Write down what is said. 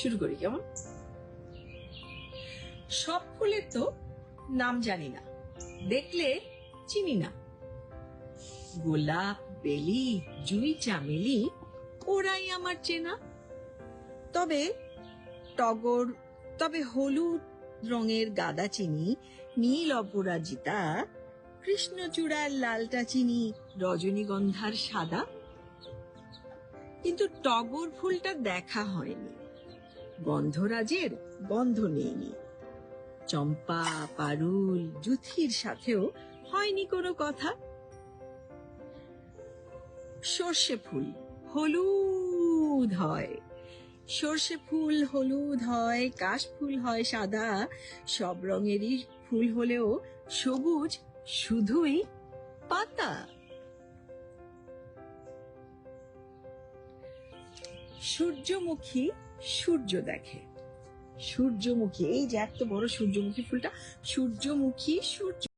শুরু করি, কেমন? সব ফুলের তো নাম জানি না, দেখলে চিনি না। গোলাপ, বেলি, জুই, চামেলি, ওরাই আমার চেনা। তবে টগর, তবে হলুদ রঙের গাদা চিনি, নীল অপরাজিতা, কৃষ্ণচূড়ার লালটা চিনি, রজনীগন্ধার সাদা। কিন্তু টগর ফুলটা দেখা হয়নি। গন্ধরাজের গন্ধ নেইনি। চম্পা, পারুল, জুথির সাথেও হয়নি কোনো কথা। সর্ষে ফুল হলুদ হয়। সর্ষে ফুল হলুদ হয়, কাশ ফুল হয় সাদা। সব রঙেরই ফুল হলেও সবুজ শুধুই পাতা। সূর্যমুখী সূর্য দেখে। সূর্যমুখী এই যে এত বড় সূর্যমুখী ফুলটা সূর্যমুখী সূর্য